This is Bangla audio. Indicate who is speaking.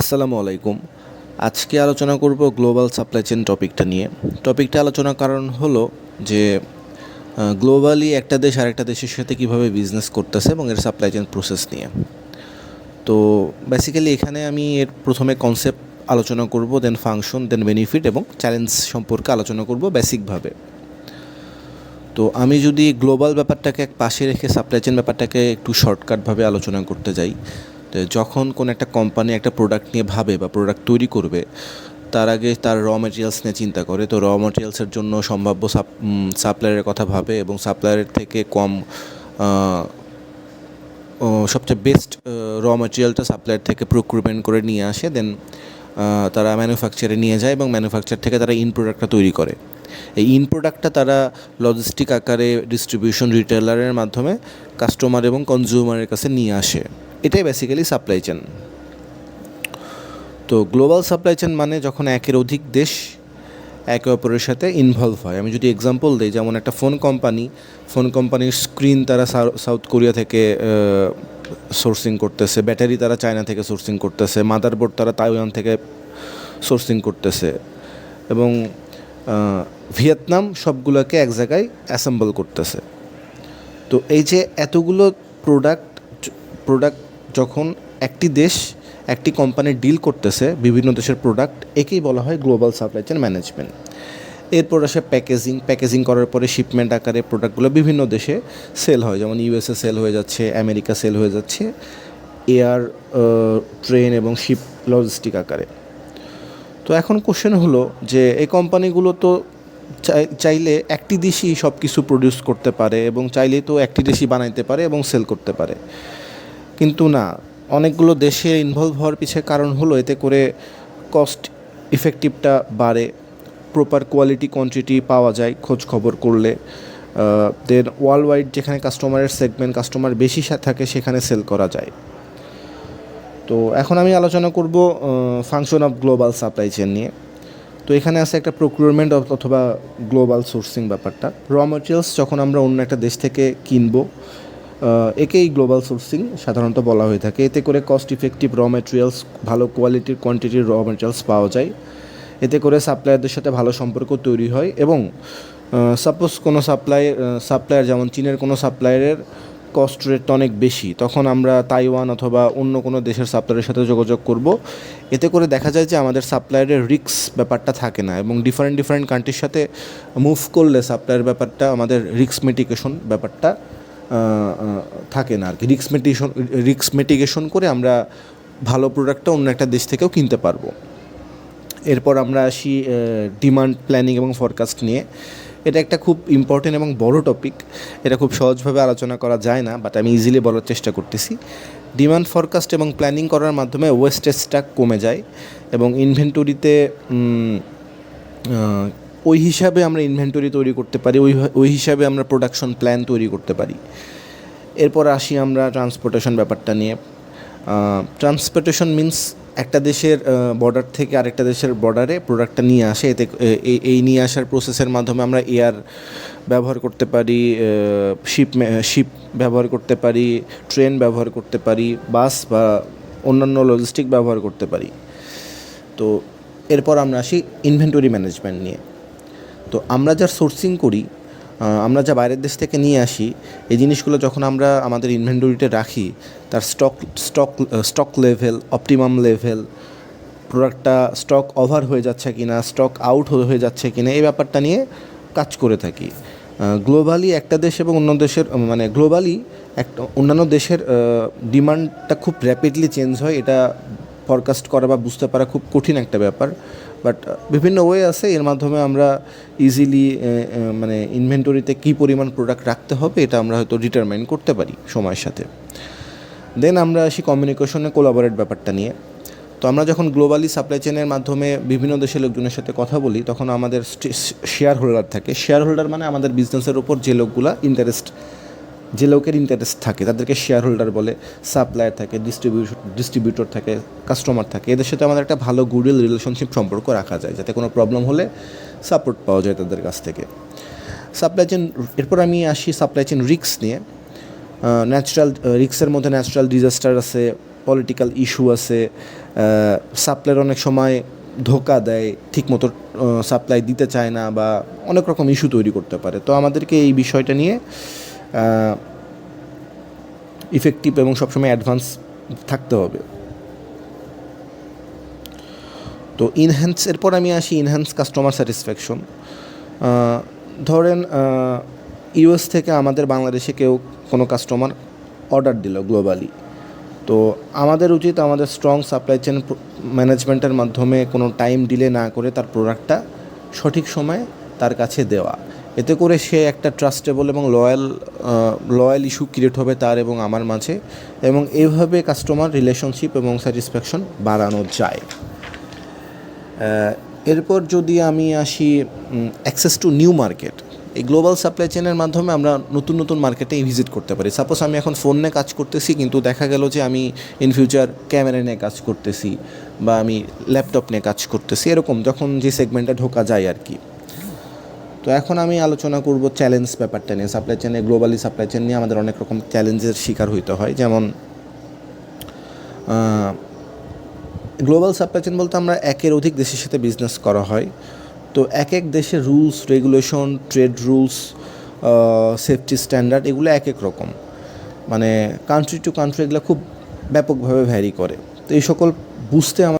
Speaker 1: আসসালামু আলাইকুম। আজকে আলোচনা করব গ্লোবাল সাপ্লাই চেন টপিকটা নিয়ে। টপিকটা আলোচনার কারণ হলো যে গ্লোবালি একটা দেশ আরেকটা দেশের সাথে কীভাবে বিজনেস করতেছে এবং এর সাপ্লাই চেন প্রসেস নিয়ে। তো বেসিক্যালি এখানে আমি এর প্রথমে কনসেপ্ট আলোচনা করব দেন ফাংশন দেন বেনিফিট এবং চ্যালেঞ্জ সম্পর্কে আলোচনা করব বেসিকভাবে তো আমি যদি গ্লোবাল ব্যাপারটাকে এক পাশে রেখে সাপ্লাই চেন ব্যাপারটাকে একটু শর্টকাটভাবে আলোচনা করতে যাই যখন কোনো একটা কোম্পানি একটা প্রোডাক্ট নিয়ে ভাবে বা প্রোডাক্ট তৈরি করবে, তার আগে তার র মেটেরিয়ালস নিয়ে চিন্তা করে। তো র মেটেরিয়ালসের জন্য সম্ভাব্য সাপ্লায়ারের কথা ভাবে এবং সাপ্লায়ারের থেকে কম সবচেয়ে বেস্ট র মেটেরিয়ালটা সাপ্লায়ার থেকে প্রক্রুটমেন্ট করে নিয়ে আসে দেন তারা ম্যানুফ্যাকচারে নিয়ে যায় এবং ম্যানুফ্যাকচার থেকে তারা ইন প্রোডাক্টটা তৈরি করে। এই ইন প্রোডাক্টটা তারা লজিস্টিক আকারে ডিস্ট্রিবিউশন রিটেলারের মাধ্যমে কাস্টমার এবং কনজিউমারের কাছে নিয়ে আসে। এটাই বেসিক্যালি সাপ্লাই চেন তো গ্লোবাল সাপ্লাই চেন মানে যখন একের অধিক দেশ একে অপরের সাথে ইনভলভ হয়। আমি যদি এক্সাম্পল দিই, যেমন একটা ফোন কোম্পানি ফোন কোম্পানির স্ক্রিন তারা সাউথ কোরিয়া থেকে সোর্সিং করতেছে ব্যাটারি তারা চায়না থেকে সোর্সিং করতেছে মাদারবোর্ড তারা তাইওয়ান থেকে সোর্সিং করতেছে এবং ভিয়েতনাম সবগুলোকে এক জায়গায় অ্যাসেম্বল করতেছে। তো এই যে এতগুলো প্রোডাক্ট প্রোডাক্ট যখন একটি দেশ একটি কোম্পানি ডিল করতেছে বিভিন্ন দেশের প্রোডাক্ট একেই বলা হয় গ্লোবাল সাপ্লাই চেন ম্যানেজমেন্ট এরপর আসে প্যাকেজিং প্যাকেজিং করার পরে শিপমেন্ট আকারে প্রোডাক্টগুলো বিভিন্ন দেশে সেল হয়। যেমন ইউএসএ সেল হয়ে যাচ্ছে আমেরিকা সেল হয়ে যাচ্ছে এয়ার ট্রেন এবং শিপ লজিস্টিক আকারে। তো এখন কোশ্চেন হলো যে এই কোম্পানিগুলো তো চাই- চাইলে একটি দেশই সব কিছু প্রডিউস করতে পারে এবং চাইলে তো একটি দেশই বানাইতে পারে এবং সেল করতে পারে। কিন্তু না, অনেকগুলো দেশে ইনভলভ হওয়ার পিছিয়ে কারণ হলো এতে করে কস্ট ইফেক্টিভটা বাড়ে প্রপার কোয়ালিটি কোয়ান্টিটি পাওয়া যায়, খোঁজ খবর করলে। দেন ওয়ার্ল্ড ওয়াইড যেখানে কাস্টমারের সেগমেন্ট কাস্টমার বেশি থাকে সেখানে সেল করা যায়। তো এখন আমি আলোচনা করব function of global supply chain নিয়ে। তো এখানে আছে একটা প্রক্রিয়রমেন্ট অথবা গ্লোবাল সোর্সিং ব্যাপারটা। র মেটেরিয়ালস যখন আমরা অন্য একটা দেশ থেকে কিনবো একেই গ্লোবাল সোর্সিং সাধারণত বলা হয়ে থাকে। এতে করে কস্ট ইফেক্টিভ র মেটেরিয়ালস ভালো কোয়ালিটির কোয়ান্টিটির র মেটেরিয়ালস পাওয়া যায়। এতে করে সাপ্লায়ারদের সাথে ভালো সম্পর্ক তৈরি হয় এবং সাপোজ কোনো সাপ্লাই সাপ্লায়ার যেমন চীনের কোনো সাপ্লায়ারের কস্ট রেটটা অনেক বেশি, তখন আমরা তাইওয়ান অথবা অন্য কোনো দেশের সাপ্লায়ারের সাথে যোগাযোগ করব। এতে করে দেখা যায় যে আমাদের সাপ্লায়ারের রিক্স ব্যাপারটা থাকে না এবং ডিফারেন্ট ডিফারেন্ট কান্ট্রির সাথে মুভ করলে সাপ্লায়ার ব্যাপারটা, আমাদের রিক্স মিটিগেশন ব্যাপারটা থাকে না আর কি। রিক্স মিটিগেশন রিক্স মেটিগেশন করে আমরা ভালো প্রোডাক্টটা অন্য একটা দেশ থেকেও কিনতে পারব। এরপর আমরা আসি ডিমান্ড প্ল্যানিং এবং ফরকাস্ট নিয়ে। এটা একটা খুব ইম্পর্টেন্ট এবং বড় টপিক এটা খুব সহজভাবে আলোচনা করা যায় না বাট আমি ইজিলি বলার চেষ্টা করতেছি। ডিমান্ড ফরকাস্ট এবং প্ল্যানিং করার মাধ্যমে ওয়েস্টেজটা কমে যায় এবং ইনভেন্টরিতে ওই হিসাবে আমরা ইনভেন্টরি তৈরি করতে পারি, ওই ওই হিসাবে আমরা প্রোডাকশন প্ল্যান তৈরি করতে পারি। এরপর আসি আমরা ট্রান্সপোর্টেশন ব্যাপারটা নিয়ে। ট্রান্সপোর্টেশন মিন্স একটা দেশের বর্ডার থেকে আরেকটা দেশের বর্ডারে প্রোডাক্টটা নিয়ে আসে। এতে এই নিয়ে আসার প্রসেসের মাধ্যমে আমরা এয়ার ব্যবহার করতে পারি শিপ শিপ ব্যবহার করতে পারি ট্রেন ব্যবহার করতে পারি বাস বা অন্যান্য লজিস্টিক ব্যবহার করতে পারি। তো, এরপর আমরা আসি ইনভেন্টরি ম্যানেজমেন্ট নিয়ে। তো আমরা যা সোর্সিং করি আমরা যা বাইরের দেশ থেকে নিয়ে আসি, এই জিনিসগুলো যখন আমরা আমাদের ইনভেন্টরিতে রাখি, তার stock stock stock level optimum level প্রোডাক্টটা স্টক ওভার হয়ে যাচ্ছে কি না স্টক আউট হয়ে যাচ্ছে কি না এই ব্যাপারটা নিয়ে কাজ করে থাকি। গ্লোবালি একটা দেশ এবং অন্য দেশের মানে গ্লোবালি একটা, অন্যান্য দেশের ডিমান্ডটা খুব র্যাপিডলি চেঞ্জ হয়, এটা ফরকাস্ট করা বা বুঝতে পারা খুব কঠিন একটা ব্যাপার। বাট বিভিন্ন ওয়ে আছে, এর মাধ্যমে আমরা ইজিলি মানে ইনভেন্টরিতে কী পরিমাণ প্রোডাক্ট রাখতে হবে, এটা আমরা হয়তো ডিটারমাইন করতে পারি সময়ের সাথে। দেন আমরা আসি কমিউনিকেশনে কোলাবোরেট ব্যাপারটা নিয়ে। তো আমরা যখন গ্লোবালি সাপ্লাই চেনের মাধ্যমে বিভিন্ন দেশের লোকজনের সাথে কথা বলি, তখন আমাদের শেয়ার হোল্ডার থাকে। শেয়ার হোল্ডার মানে আমাদের বিজনেসের ওপর যে লোকগুলা ইন্টারেস্ট যে লোকের ইন্টারেস্ট থাকে, তাদেরকে শেয়ার হোল্ডার বলে সাপ্লায়ার থাকে ডিস্ট্রিবিউশন ডিস্ট্রিবিউটর থাকে কাস্টমার থাকে, এদের সাথে আমাদের একটা ভালো গুডউইল রিলেশনশিপ সম্পর্ক রাখা যায়, যাতে কোনো প্রবলেম হলে সাপোর্ট পাওয়া যায় তাদের কাছ থেকে। সাপ্লাই চেন এরপর আমি আসি সাপ্লাই চেন রিক্স নিয়ে। ন্যাচারাল রিক্সের মধ্যে ন্যাচারাল ডিজাস্টার আছে পলিটিক্যাল ইস্যু আছে সাপ্লাইয়ের অনেক সময় ধোকা দেয়, ঠিকমতো সাপ্লাই দিতে চায় না বা অনেক রকম ইস্যু তৈরি করতে পারে। তো আমাদেরকে এই বিষয়টা নিয়ে ইফেক্টিভ এবং সবসময় অ্যাডভান্স থাকতে হবে। তো ইনহ্যান্স এরপর আমি আসি ইনহ্যান্স কাস্টমার স্যাটিসফ্যাকশন ধরেন ইউএস থেকে আমাদের বাংলাদেশে কেউ কোনো কাস্টমার অর্ডার দিল গ্লোবালি তো আমাদের উচিত আমাদের স্ট্রং সাপ্লাই চেন ম্যানেজমেন্টের মাধ্যমে কোনো টাইম ডিলে না করে তার প্রোডাক্টটা সঠিক সময়ে তার কাছে দেওয়া। এতে করে সে একটা ট্রাস্টেবল এবং লয়াল লয়াল ইস্যু ক্রিয়েট হবে তার এবং আমার মাঝে এবং এইভাবে কাস্টমার রিলেশনশিপ এবং স্যাটিসফ্যাকশন বাড়ানো যায়। এরপর যদি আমি আসি অ্যাক্সেস টু নিউ মার্কেট এই গ্লোবাল সাপ্লাই চেনের মাধ্যমে আমরা নতুন নতুন মার্কেটে ভিজিট করতে পারি। সাপোজ আমি এখন ফোন নিয়ে কাজ করতেছি, কিন্তু দেখা গেল যে আমি ইন ফিউচার ক্যামেরা নিয়ে কাজ করতেছি বা আমি ল্যাপটপ নিয়ে কাজ করতেছি, এরকম যখন যে সেগমেন্টে ঢোকা যায় আর কি। তো এখন আমি আলোচনা করব চ্যালেঞ্জ ব্যাপারটা নিয়ে। সাপ্লাই চেনে গ্লোবালি সাপ্লাই চেন নিয়ে আমাদের অনেক রকম চ্যালেঞ্জের শিকার হইতে হয়। যেমন গ্লোবাল সাপ্লাই চেন বলতে আমরা একের অধিক দেশের সাথে বিজনেস করা হয়। তো এক এক দেশের rules regulation trade rules safety standard এগুলো এক এক রকম। মানে কান্ট্রি টু কান্ট্রি এগুলো খুব ব্যাপকভাবে ভ্যারি করে। তো এই সকল বুঝতে আমার